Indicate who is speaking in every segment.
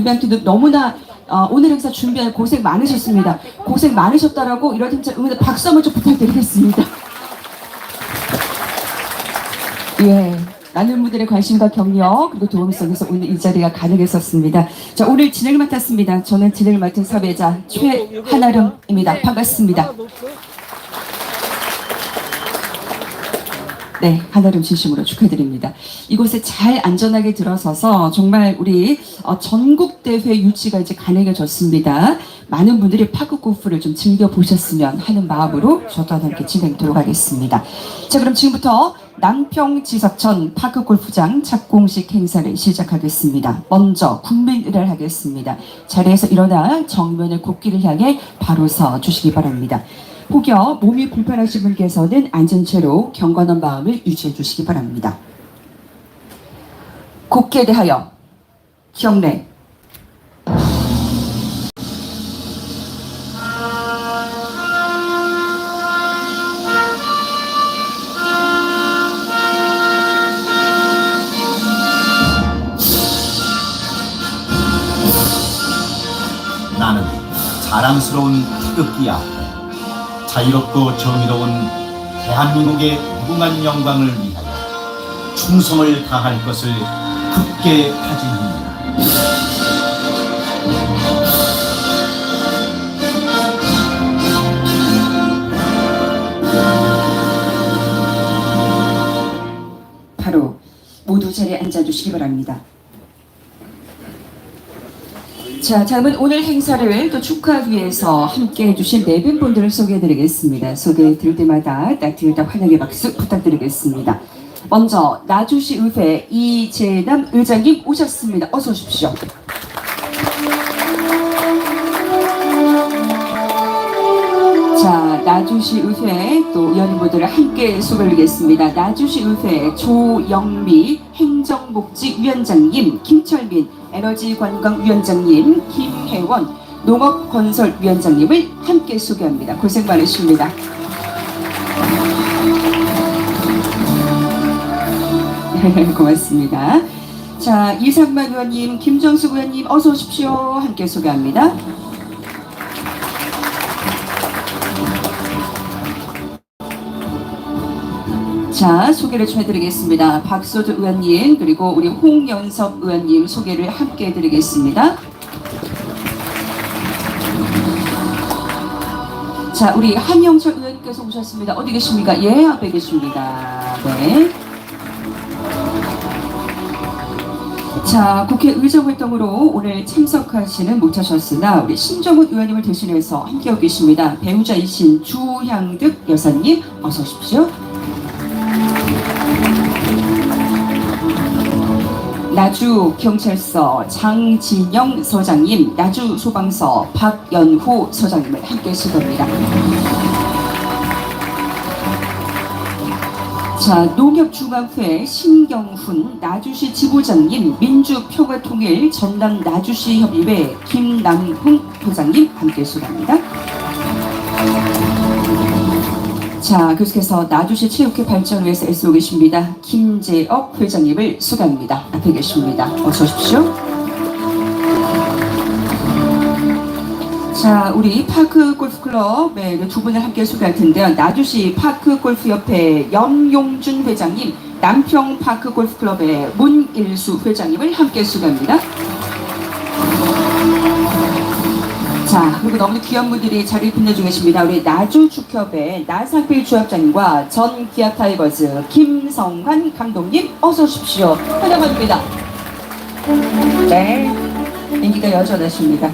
Speaker 1: 의미한테도 너무나 어, 오늘 행사 준비할 고생 많으셨습니다. 고생 많으셨다라고 이런 행사 응원에 박수 한번 좀 부탁드리겠습니다. 예. 많은 분들의 관심과 격려 그리고 도움 속에서 오늘 이 자리가 가능했었습니다. 자 오늘 진행을 맡았습니다. 저는 진행을 맡은 사회자 최하나름입니다. 반갑습니다. 네, 하나름 진심으로 축하드립니다. 이곳에 잘 안전하게 들어서서 정말 우리 어, 전국 대회 유치가 이제 가능해졌습니다. 많은 분들이 파크 골프를 좀 즐겨 보셨으면 하는 마음으로 저도 함께 진행토록 하겠습니다. 자, 그럼 지금부터 남평 지석천 파크 골프장 착공식 행사를 시작하겠습니다. 먼저 국민의례를 하겠습니다. 자리에서 일어나 정면의 국기를 향해 바로 서 주시기 바랍니다. 혹여 몸이 불편하신 분께서는 앉은 채로 경건한 마음을 유지해 주시기 바랍니다. 국기에 대하여 경례.
Speaker 2: 자랑스러운 태극기야. 자유롭고 정의로운 대한민국의 무궁한 영광을 위하여 충성을 다할 것을 굳게 다짐합니다.
Speaker 1: 바로 모두 자리에 앉아주시기 바랍니다. 자, 다음은 오늘 행사를 또 축하하기 위해서 함께 해주신 네 분 분들을 소개해드리겠습니다. 소개해드릴 때마다 따뜻한 환영의 박수 부탁드리겠습니다. 먼저 나주시 의회 이재남 의장님 오셨습니다. 어서 오십시오. 자, 나주시 의회 또 의원님들을 함께 소개드리겠습니다. 나주시 의회 조영미 행정복지위원장님, 김철민 에너지관광위원장님, 김혜원 농업건설위원장님을 함께 소개합니다. 고생 많으십니다. 고맙습니다. 자, 이상만 의원님, 김정숙 의원님 어서 오십시오. 함께 소개합니다. 자, 소개를 좀 해드리겠습니다. 박소주 의원님, 그리고 우리 홍연섭 의원님 소개를 함께 해드리겠습니다. 자, 우리 한영철 의원님께서 오셨습니다. 어디 계십니까? 예, 앞에 계십니다. 네. 자, 국회 의정 활동으로 오늘 참석하시는 못하셨으나 우리 신정훈 의원님을 대신해서 함께하고 계십니다. 배우자이신 주향득 여사님 어서 오십시오. 나주 경찰서 장진영 서장님, 나주 소방서 박연호 서장님을 함께 수고합니다. 자, 농협중앙회 신경훈 나주시 지부장님, 민주평화통일 전남 나주시 협의회 김남훈 회장님 함께 수고합니다. 자, 계속해서 나주시 체육회 발전을 위해서 애쓰고 계십니다. 김재업 회장님을 소개합니다. 앞에 계십니다. 어서 오십시오. 자, 우리 파크 골프클럽의 네, 두 분을 함께 소개할 텐데요. 나주시 파크 골프 협회 염용준 회장님, 남평 파크 골프클럽의 문일수 회장님을 함께 소개합니다. 자, 그리고 너무 귀한 분들이 자리를 빛내주고 계십니다. 우리 나주 축협의 나상필 주합장님과 전 기아 타이거즈 김성환 감독님 어서 오십시오. 환영합니다. 네, 인기가 여전하십니다.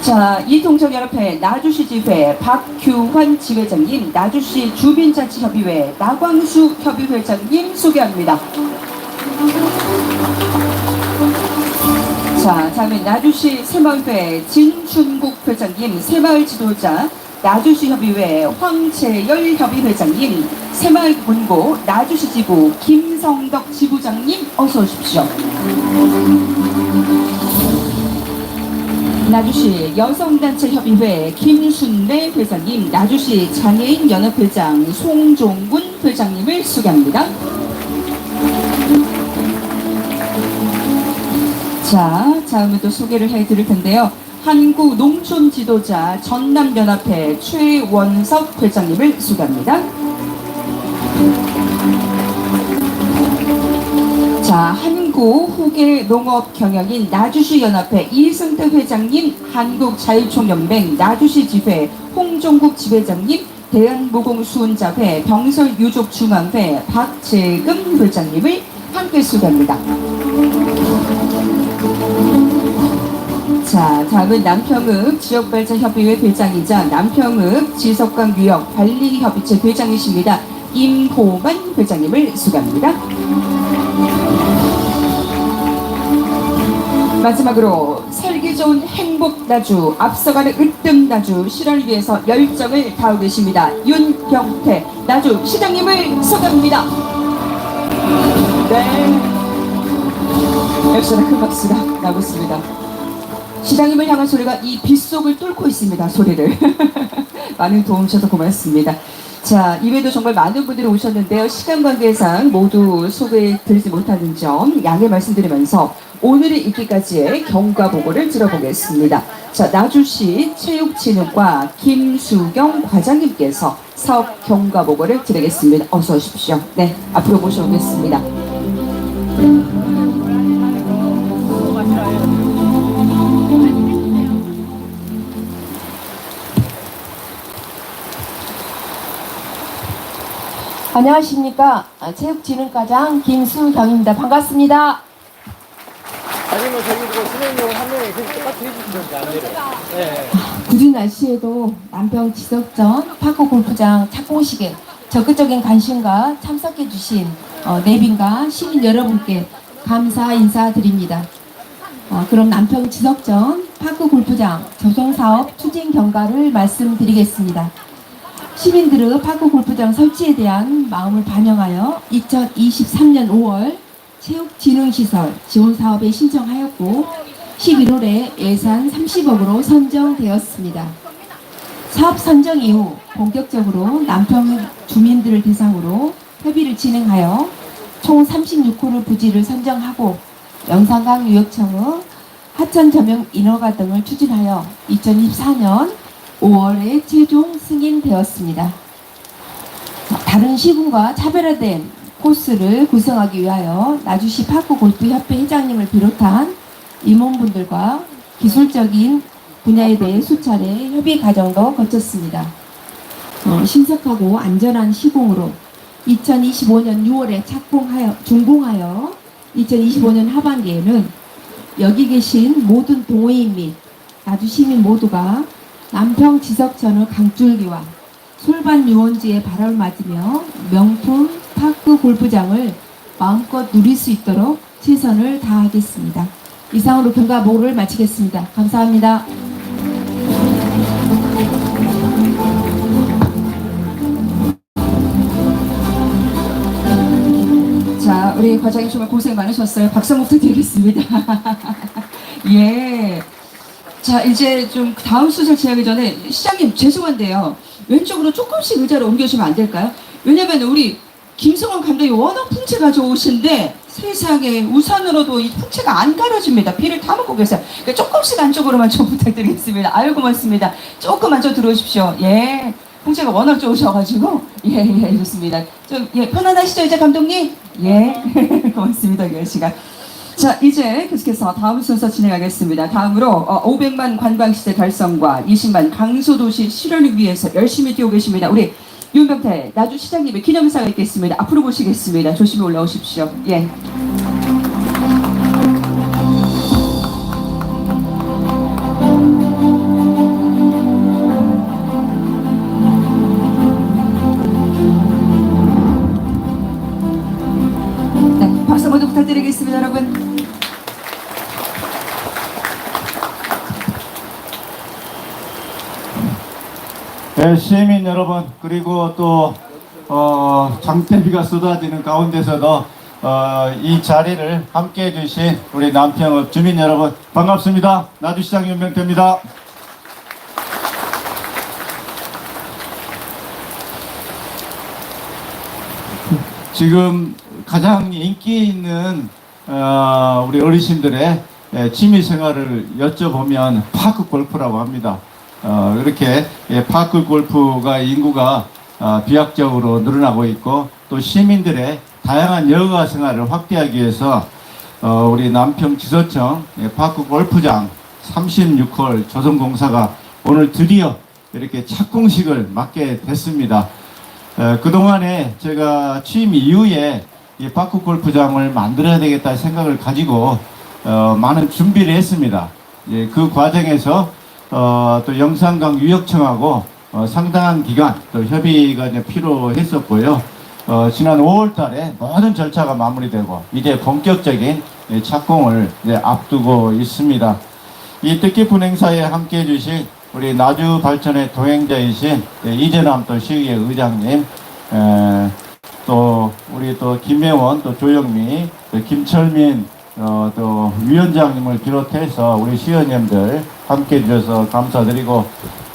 Speaker 1: 자, 이통정연합회 나주시 지회 박규환 지회장님, 나주시 주민자치협의회 나광수 협의회장님 소개합니다. 자, 다음에 나주시 새마을회 진춘국 회장님, 새마을 지도자 나주시 협의회 황채열 협의회장님, 새마을 본고 나주시 지부 김성덕 지부장님 어서 오십시오. 나주시 여성단체 협의회 김순래 회장님, 나주시 장애인 연합회장 송종군 회장님을 소개합니다. 자, 다음에 또 소개를 해드릴 텐데요. 한국 농촌 지도자 전남연합회 최원석 회장님을 소개합니다. 자, 한국 후계 농업 경영인 나주시 연합회 이승태 회장님, 한국 자유총연맹 나주시 지회 홍종국 지회장님, 대한무공수훈자회 병설유족중앙회 박재금 회장님을 함께 소개합니다. 자, 다음은 남평읍 지역발전협의회 회장이자 남평읍 지석강 유역 관리협의체 회장이십니다. 임호만 회장님을 소개합니다. 마지막으로 살기 좋은 행복 나주 앞서가는 으뜸 나주 실현을 위해서 열정을 다하고 계십니다. 윤경태 나주 시장님을 소개합니다. 네. 역시나 큰 박수가 나고 있습니다. 시장님을 향한 소리가 이 빗속을 뚫고 있습니다. 소리를. 많은 도움 주셔서 고맙습니다. 자, 이외에도 정말 많은 분들이 오셨는데요. 시간 관계상 모두 소개해 드리지 못하는 점 양해 말씀드리면서 오늘의 있기까지의 경과 보고를 들어보겠습니다. 자, 나주시 체육진흥과 김수경 과장님께서 사업 경과 보고를 드리겠습니다. 어서 오십시오. 네, 앞으로 모셔오겠습니다.
Speaker 3: 안녕하십니까. 아, 체육진흥과장 김수경입니다. 반갑습니다.
Speaker 4: 아니면 저기 그 선생님 한 명이 계속 똑같이 해주시던데 안내를. 예.
Speaker 3: 구준 날씨에도 남평 지석전 파크 골프장 착공식에 적극적인 관심과 참석해 주신 어, 내빈과 시민 여러분께 감사 인사드립니다. 어, 그럼 남평 지석전 파크 골프장 조성사업 추진 경과를 말씀드리겠습니다. 시민들의 파크 골프장 설치에 대한 마음을 반영하여 2023년 5월 체육진흥시설 지원 사업에 신청하였고 11월에 예산 30억으로 선정되었습니다. 사업 선정 이후 본격적으로 남평 주민들을 대상으로 협의를 진행하여 총 36호를 부지를 선정하고 영산강 유역청의 하천 점용 인허가 등을 추진하여 2024년 5월에 최종 승인되었습니다. 다른 시군과 차별화된 코스를 구성하기 위하여 나주시 파크 골프 협회 회장님을 비롯한 임원분들과 기술적인 분야에 대해 수차례 협의 과정도 거쳤습니다. 어, 신속하고 안전한 시공으로 2025년 6월에 착공하여 준공하여 2025년 하반기에는 여기 계신 모든 동호인 및 나주 시민 모두가 남평 지석천의 강줄기와 솔반 유원지의 바람을 맞으며 명품 파크 골프장을 마음껏 누릴 수 있도록 최선을 다하겠습니다. 이상으로 경과 보고를 마치겠습니다. 감사합니다.
Speaker 1: 자, 우리 과장님 정말 고생 많으셨어요. 박수 한번 부탁드리겠습니다. 예. 자, 이제 좀 다음 수술 지나기 전에 시장님 죄송한데요. 왼쪽으로 조금씩 의자를 옮겨주시면 안 될까요? 왜냐면 우리 김성원 감독이 워낙 풍채 가져오신데 세상에 우산으로도 이 풍채가 안 가려집니다. 비를 다 먹고 계세요. 그러니까 조금씩 안쪽으로만 좀 부탁드리겠습니다. 아유 고맙습니다. 조금 안쪽 들어오십시오. 예. 풍채가 워낙 좋으셔가지고 예예 좋습니다. 좀 예 편안하시죠 이제 감독님? 예 고맙습니다 그 시간. 자 이제 계속해서 다음 순서 진행하겠습니다. 다음으로 어, 500만 관광시대 달성과 20만 강소도시 실현을 위해서 열심히 뛰고 계십니다. 우리 윤병태 나주 시장님의 기념사가 있겠습니다. 앞으로 모시겠습니다. 조심히 올라오십시오. 예. 네,
Speaker 5: 시민 여러분 그리고 또 어, 장대비가 쏟아지는 가운데서도 어, 이 자리를 함께 해 주신 우리 남평읍 주민 여러분 반갑습니다. 나주시장 윤명태입니다. 지금 가장 인기 있는 어, 우리 어르신들의 예, 취미 생활을 여쭤보면 파크 골프라고 합니다. 어, 이렇게 예, 파크 골프가 인구가 아, 비약적으로 늘어나고 있고 또 시민들의 다양한 여가 생활을 확대하기 위해서 어, 우리 남평 지서청 예, 파크 골프장 36홀 조성공사가 오늘 드디어 이렇게 착공식을 맡게 됐습니다. 어, 그동안에 제가 취임 이후에 이 파크 골프장을 만들어야 되겠다 생각을 가지고 어, 많은 준비를 했습니다. 예, 그 과정에서 어, 또 영산강 유역청하고 어, 상당한 기간 또 협의가 이제 필요했었고요. 어, 지난 5월 달에 모든 절차가 마무리되고 이제 본격적인 예, 착공을 이제 앞두고 있습니다. 이 뜻깊은 행사에 함께 해주신 우리 나주 발전의 동행자이신 예, 이재남 또 시의회 의장님, 에, 또 우리 또 김혜원, 또 조영미, 또 김철민 어, 또 위원장님을 비롯해서 우리 시의원님들 함께 해주셔서 감사드리고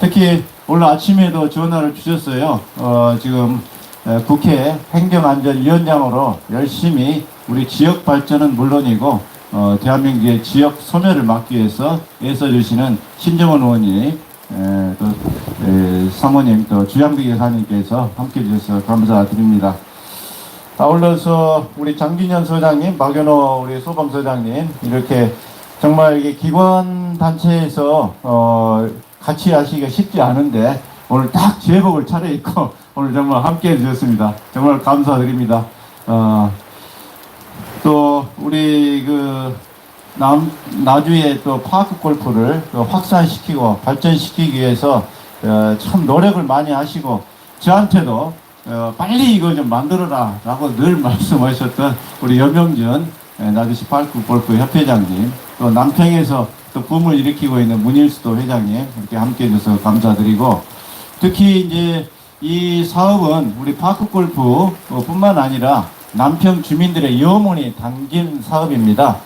Speaker 5: 특히 오늘 아침에도 전화를 주셨어요. 어, 지금 에, 국회 행정안전위원장으로 열심히 우리 지역 발전은 물론이고 어, 대한민국의 지역 소멸을 막기 위해서 애써주시는 신정원 의원이 에, 또 에, 사모님 또 주양비 여사님께서 함께 해주셔서 감사드립니다. 아울러서 우리 장진현 소장님, 박연호 우리 소방서장님 이렇게 정말 이게 기관 단체에서 어, 같이 하시기가 쉽지 않은데 오늘 딱 제복을 차려입고 오늘 정말 함께 해주셨습니다. 정말 감사드립니다. 어, 또 우리 그 남, 나주의 또 파크 골프를 또 확산시키고 발전시키기 위해서 어, 참 노력을 많이 하시고 저한테도 어, 빨리 이거 좀 만들어라 라고 늘 말씀하셨던 우리 여명준 에, 나주시 파크 골프 협회장님 또 남평에서 또 붐을 일으키고 있는 문일수도 회장님 이렇게 함께 해줘서 감사드리고 특히 이제 이 사업은 우리 파크 골프 어, 뿐만 아니라 남평 주민들의 염원이 담긴 사업입니다.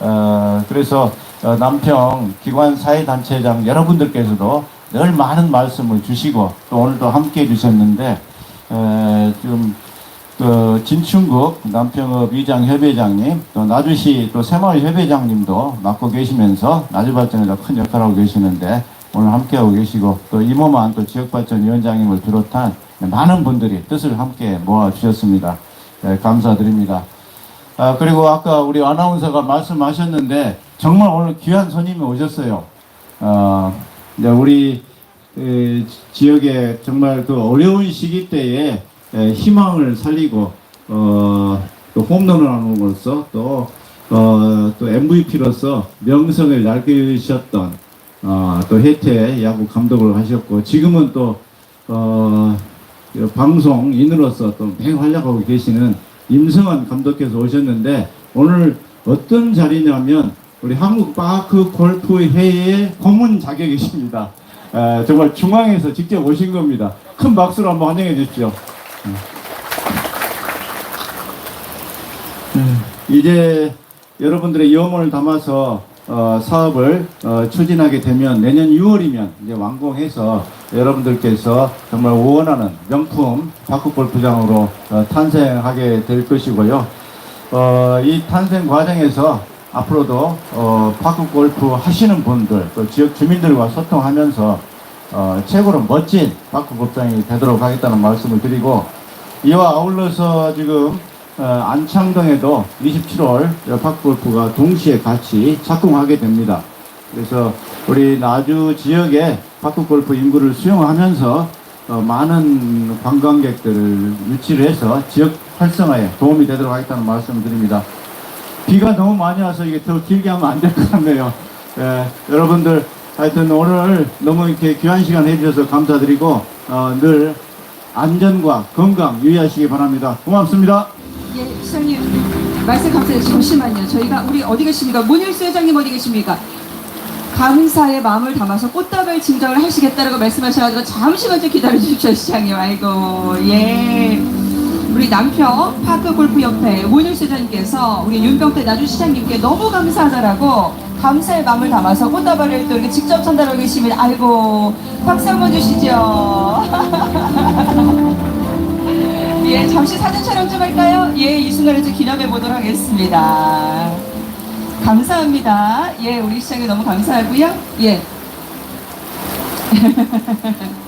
Speaker 5: 어, 그래서 어, 남평 기관 사회단체장 여러분들께서도 늘 많은 말씀을 주시고 또 오늘도 함께 해주셨는데 에, 지금 그 진충국 남평읍 이장 협회장님 또 나주시 또 새마을 협회장님도 맡고 계시면서 나주 발전에도 큰 역할을 하고 계시는데 오늘 함께하고 계시고 또 이모만 또 지역발전위원장님을 비롯한 많은 분들이 뜻을 함께 모아 주셨습니다. 네, 감사드립니다. 아, 그리고 아까 우리 아나운서가 말씀하셨는데 정말 오늘 귀한 손님이 오셨어요. 어, 이제 우리 에, 지역에 정말 그 어려운 시기 때에 에, 희망을 살리고 어, 또 홈런을 하는으로써 또, 어, 또 MVP로서 명성을 날리셨던 어, 또 혜태 야구 감독을 하셨고 지금은 또 어, 그 방송인으로서 또 맹활약하고 계시는 임성환 감독께서 오셨는데 오늘 어떤 자리냐면 우리 한국 파크 골프 회의 고문 자격이십니다. 에, 정말 중앙에서 직접 오신 겁니다. 큰 박수로 한번 환영해 주십시오. 음, 이제 여러분들의 염원을 담아서 어, 사업을 어, 추진하게 되면 내년 6월이면 이제 완공해서 여러분들께서 정말 원하는 명품 바쿠 골프장으로 어, 탄생하게 될 것이고요. 어, 이 탄생 과정에서 앞으로도 어, 파크 골프 하시는 분들 또 지역 주민들과 소통하면서 어, 최고로 멋진 파크 골프장이 되도록 하겠다는 말씀을 드리고 이와 아울러서 지금 어, 안창동에도 27월 파크 골프가 동시에 같이 착공하게 됩니다. 그래서 우리 나주 지역의 파크 골프 인구를 수용하면서 어, 많은 관광객들을 유치를 해서 지역 활성화에 도움이 되도록 하겠다는 말씀을 드립니다. 비가 너무 많이 와서 이게 더 길게 하면 안 될 것 같네요. 예, 여러분들 하여튼 오늘 너무 이렇게 귀한 시간 해주셔서 감사드리고 어, 늘 안전과 건강 유의하시기 바랍니다. 고맙습니다.
Speaker 1: 예, 시장님 말씀 감사해요. 잠시만요. 저희가 우리 어디 계십니까? 문일수 회장님 어디 계십니까? 감사의 마음을 담아서 꽃다발 증정을 하시겠다라고 말씀하셔가지고 잠시만 좀 기다려 주십시오, 시장님. 아이고, 예. 우리 남평 파크골프협회 문일수 회장님께서 우리 윤병태 나주시장님께 너무 감사하다라고 감사의 마음을 담아서 꽃다발을 또 이렇게 직접 전달하고 계시면 아이고 박수 한번 주시죠. 예, 잠시 사진 촬영 좀 할까요? 예, 이 순간을 좀 기념해 보도록 하겠습니다. 감사합니다. 예, 우리 시장님 너무 감사하고요. 예.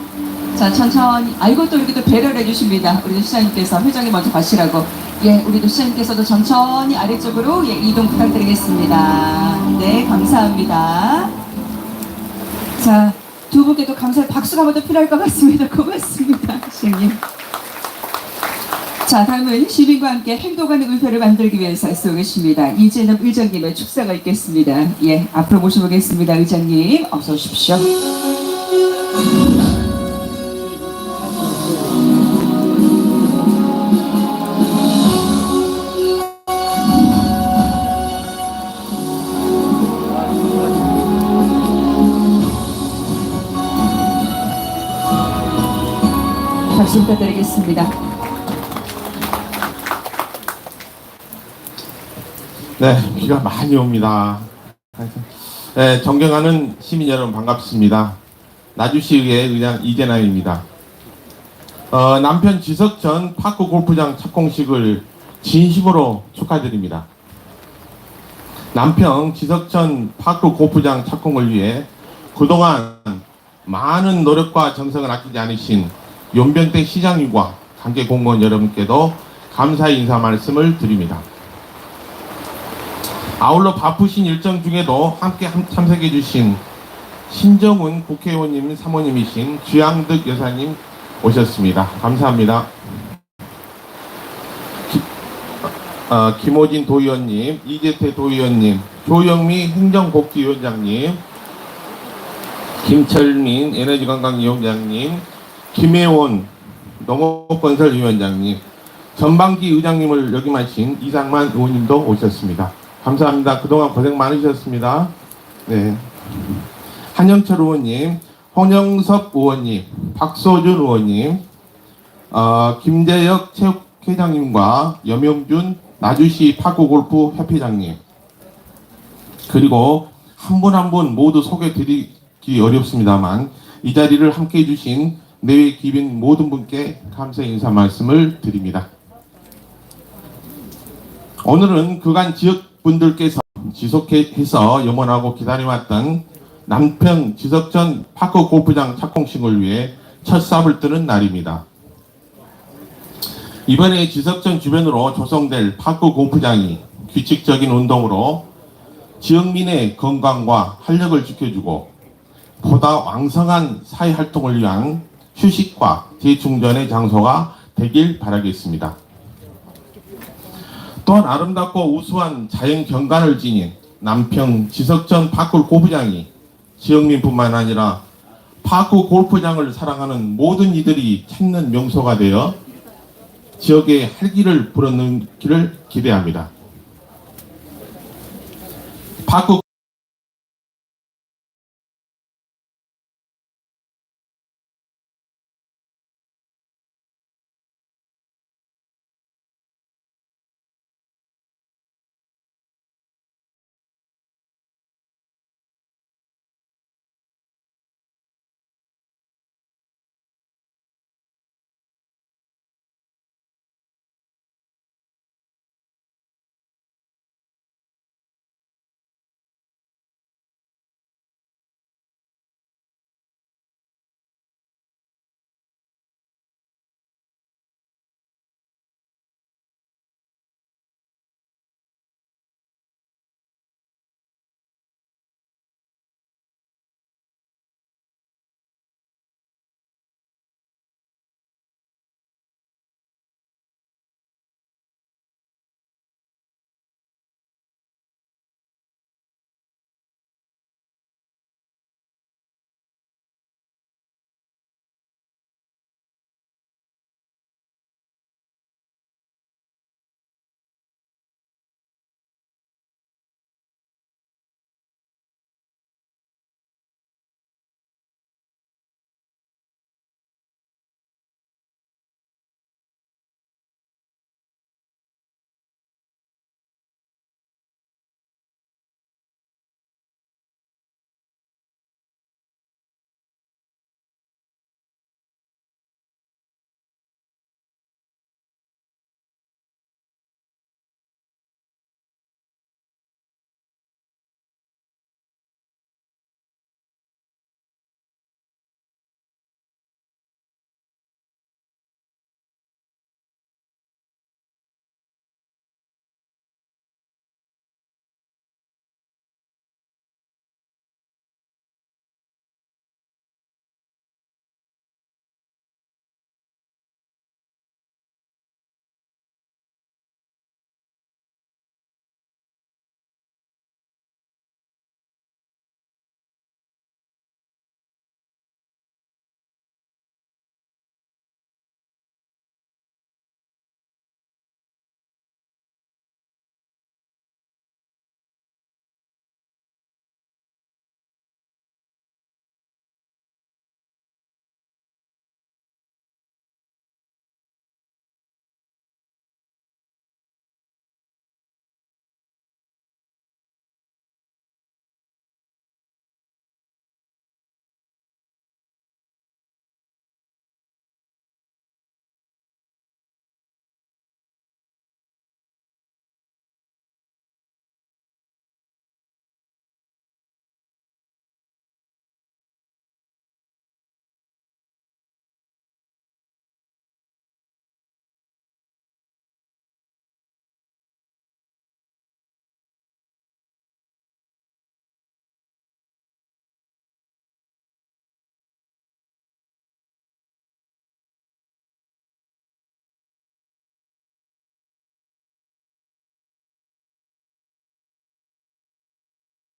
Speaker 1: 자, 천천히. 아, 이렇게 또 배려를 해주십니다. 우리 시장님께서 회장님 먼저 가시라고. 예, 우리도 시장님께서도 천천히 아래쪽으로 예, 이동 부탁드리겠습니다. 네, 감사합니다. 자, 두 분께도 감사의 박수가 먼저 필요할 것 같습니다. 고맙습니다. 시장님. 자, 다음은 시민과 함께 행동하는 의회를 만들기 위해서 애쓰고 계십니다. 이재남 의장님의 축사가 있겠습니다. 예, 앞으로 모셔보겠습니다. 의장님, 어서 오십시오. 부탁드리겠습니다.
Speaker 6: 네, 비가 많이 옵니다. 네, 존경하는 시민 여러분 반갑습니다. 나주시의회 의장 이재남입니다. 어, 남편 지석 전 파크 골프장 착공식을 진심으로 축하드립니다. 남편 지석 전 파크 골프장 착공을 위해 그동안 많은 노력과 정성을 아끼지 않으신 윤병택 시장님과 관계 공무원 여러분께도 감사의 인사 말씀을 드립니다. 아울러 바쁘신 일정 중에도 함께 함- 참석해 주신 신정훈 국회의원님 사모님이신 주양득 여사님 오셨습니다. 감사합니다. 기, 어, 김호진 도의원님, 이재태 도의원님, 조영미 행정복지위원장님, 김철민 에너지관광위원장님, 김혜원 농업건설위원장님, 전방기 의장님을 역임하신 이상만 의원님도 오셨습니다. 감사합니다. 그동안 고생 많으셨습니다. 네. 한영철 의원님, 홍영섭 의원님, 박소준 의원님, 어, 김재혁 체육회장님과 염영준 나주시 파크골프 협회장님, 그리고 한분 한 분 모두 소개드리기 어렵습니다만 이 자리를 함께 해주신 내외 기빈 모든 분께 감사 인사 말씀을 드립니다. 오늘은 그간 지역 분들께서 지속해서 염원하고 기다려왔던 남평 지석전 파크 골프장 착공식을 위해 첫 삽을 뜨는 날입니다. 이번에 지석전 주변으로 조성될 파크 골프장이 규칙적인 운동으로 지역민의 건강과 활력을 지켜주고 보다 왕성한 사회 활동을 위한 휴식과 재충전의 장소가 되길 바라겠습니다. 또한 아름답고 우수한 자연 경관을 지닌 남평 지석전 파크 골프장이 지역민뿐만 아니라 파크 골프장을 사랑하는 모든 이들이 찾는 명소가 되어 지역의 활기를 불어넣기를 기대합니다. 파크